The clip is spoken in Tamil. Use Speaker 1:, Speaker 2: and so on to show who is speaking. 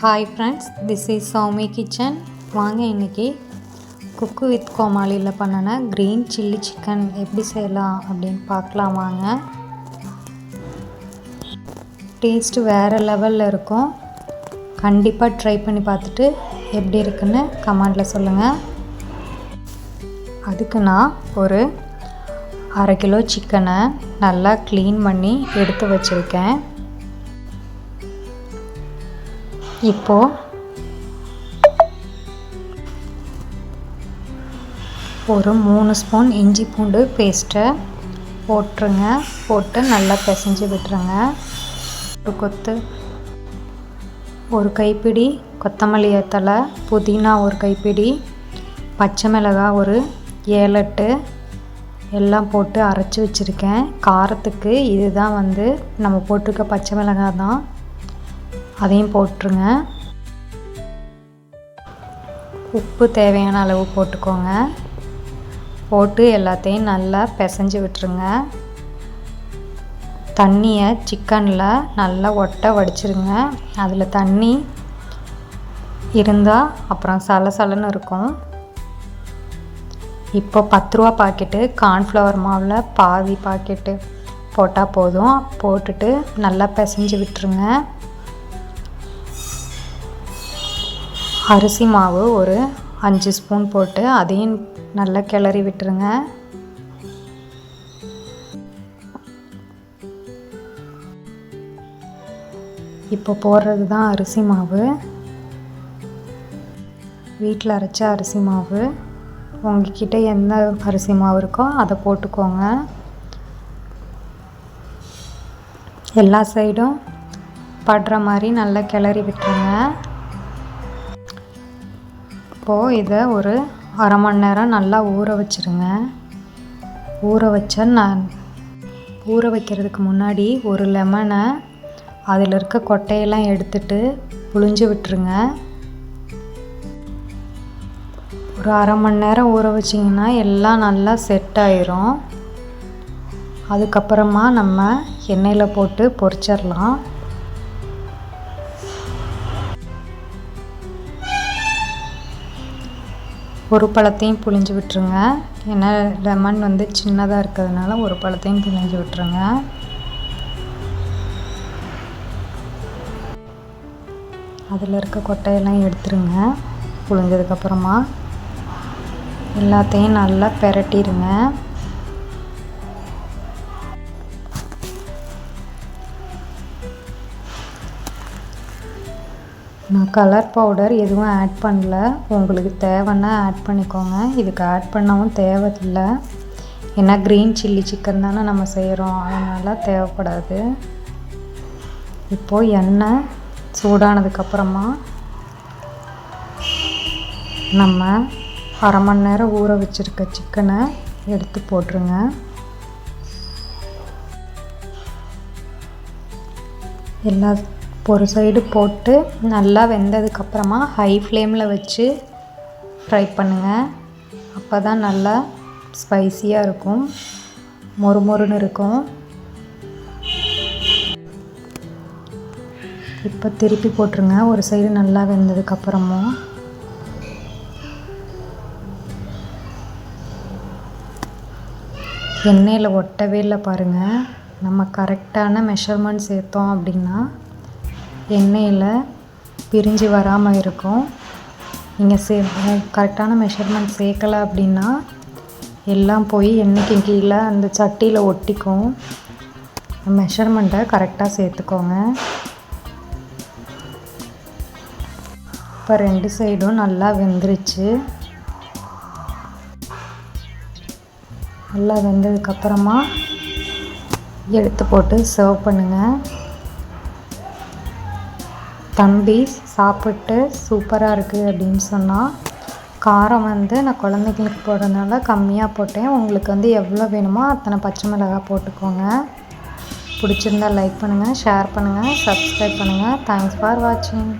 Speaker 1: Hi friends this is Soumi kitchen வாங்க இன்றைக்கி குக்கு வித் கோமாளியில் பண்ணின க்ரீன் சில்லி சிக்கன் எப்படி செய்யலாம் அப்படின்னு பார்க்கலாம் வாங்க. டேஸ்ட்டு வேறு லெவலில் இருக்கும். கண்டிப்பாக ட்ரை பண்ணி பார்த்துட்டு எப்படி இருக்குன்னு கமெண்டில் சொல்லுங்கள் அதுக்கு நான் ஒரு அரை கிலோ சிக்கனை நல்லா க்ளீன் பண்ணி எடுத்து வச்சுருக்கேன். இப்போது ஒரு மூணு ஸ்பூன் இஞ்சி பூண்டு பேஸ்ட்டை போட்டுருங்க. போட்டு நல்லா பிசைஞ்சு விட்டுருங்க. ஒரு கொத்து ஒரு கைப்பிடி கொத்தமல்லி தலை புதினா ஒரு கைப்பிடி பச்சை மிளகாய் ஒரு ஏலட்டு எல்லாம் போட்டு அரைச்சி வச்சுருக்கேன். காரத்துக்கு இதுதான் வந்து நம்ம போட்டிருக்க பச்சை மிளகாய் தான். அதையும் போட்டுருங்க. உப்பு தேவையான அளவு போட்டுக்கோங்க. போட்டு எல்லாத்தையும் நல்லா பிசைஞ்சு விட்டுருங்க. தண்ணியை சிக்கனில் நல்லா ஒட்டை வடிச்சிருங்க. அதில் தண்ணி இருந்தால் அப்புறம் சலசலன்னு இருக்கும். இப்போ பத்து ரூபா பாக்கெட்டு கார்ன்ஃப்ளவர் மாவில் பாதி பாக்கெட்டு போட்டால் போதும். போட்டுட்டு நல்லா பிசைஞ்சு விட்டுருங்க. அரிசி மாவு ஒரு அஞ்சு ஸ்பூன் போட்டு அதையும் நல்லா கிளறி விட்டுருங்க. இப்போ போடுறது தான் அரிசி மாவு. வீட்டில் அரைச்ச அரிசி மாவு. உங்ககிட்ட எந்த அரிசி மாவு இருக்கோ அதை போட்டுக்கோங்க. எல்லா சைடும் படுற மாதிரி நல்லா கிளறி விட்டுருங்க. இப்போது இதை ஒரு அரை மணி நேரம் நல்லா ஊற வச்சுருங்க. ஊற வச்ச நான் ஊற வைக்கிறதுக்கு முன்னாடி ஒரு லெமனை அதில் இருக்க கொட்டையெல்லாம் எடுத்துட்டு புழிஞ்சு விட்டுருங்க. ஒரு அரை மணி நேரம் ஊற வச்சிங்கன்னா எல்லாம் நல்லா செட் ஆயிரும். அதுக்கப்புறமா நம்ம எண்ணெயில் போட்டு பொரிச்சிடலாம் ஒரு பழத்தையும் புழிஞ்சு விட்டுருங்க. ஏன்னா லெமன் வந்து சின்னதாக இருக்கிறதுனால ஒரு பழத்தையும் புழிஞ்சு விட்டுருங்க. அதில் இருக்க கொட்டையெல்லாம் எடுத்துருங்க. புழிஞ்சதுக்கப்புறமா எல்லாத்தையும் நல்லா பெரட்டிடுங்க நான் கலர் பவுடர் எதுவும் ஆட் பண்ணல. உங்களுக்கு தேவைன்னா ஆட் பண்ணிக்கோங்க. இதுக்கு ஆட் பண்ணவும் தேவையில்லை. ஏன்னா க்ரீன் சில்லி சிக்கன் தானே நம்ம செய்கிறோம் அதனால் தேவைப்படாது. இப்போது எண்ணெய் சூடானதுக்கப்புறமா நம்ம அரை மணி நேரம் ஊற வச்சுருக்க சிக்கனை எடுத்து போட்டுருங்க. எல்லா ஒரு சைடு போட்டு நல்லா வெந்ததுக்கப்புறமா ஹை ஃப்ளேமில் வச்சு ஃப்ரை பண்ணுங்கள் அப்போ தான் நல்லா ஸ்பைஸியாக இருக்கும். மொறு மொறுன்னு இருக்கும். இப்போ திருப்பி போட்டுருங்க. ஒரு சைடு நல்லா வெந்ததுக்கப்புறமும். எண்ணெயில் ஒட்டவே இல்லை பாருங்கள் நம்ம கரெக்டான மெஷர்மெண்ட் சேர்த்தோம் அப்படின்னா எண்ணெயில் பிரிஞ்சு வராமல் இருக்கும். நீங்கள் சே கரெக்டான மெஷர்மெண்ட் சேர்க்கலை அப்படின்னா எல்லாம் போய் எண்ணெய்க்கு கீழே அந்த சட்டியில் ஒட்டிக்கும். மெஷர்மெண்ட்டை கரெக்டாக சேர்த்துக்கோங்க. இப்போ ரெண்டு சைடும் நல்லா வெந்துருச்சு. நல்லா வெந்ததுக்கப்புறமா எடுத்து போட்டு சர்வ் பண்ணுங்கள் தம்பி சாப்பிட்டு சூப்பராக இருக்குது அப்படின்னு சொன்னால் காரம் வந்து நான் குழந்தைங்களுக்கு போடுறதுனால கம்மியாக போட்டேன். உங்களுக்கு வந்து எவ்வளோ வேணுமோ அத்தனை பச்சை மிளகாய் போட்டுக்கோங்க. பிடிச்சிருந்தா லைக் பண்ணுங்கள் ஷேர் பண்ணுங்கள் சப்ஸ்கிரைப் பண்ணுங்கள் தேங்க்ஸ் ஃபார் வாட்சிங்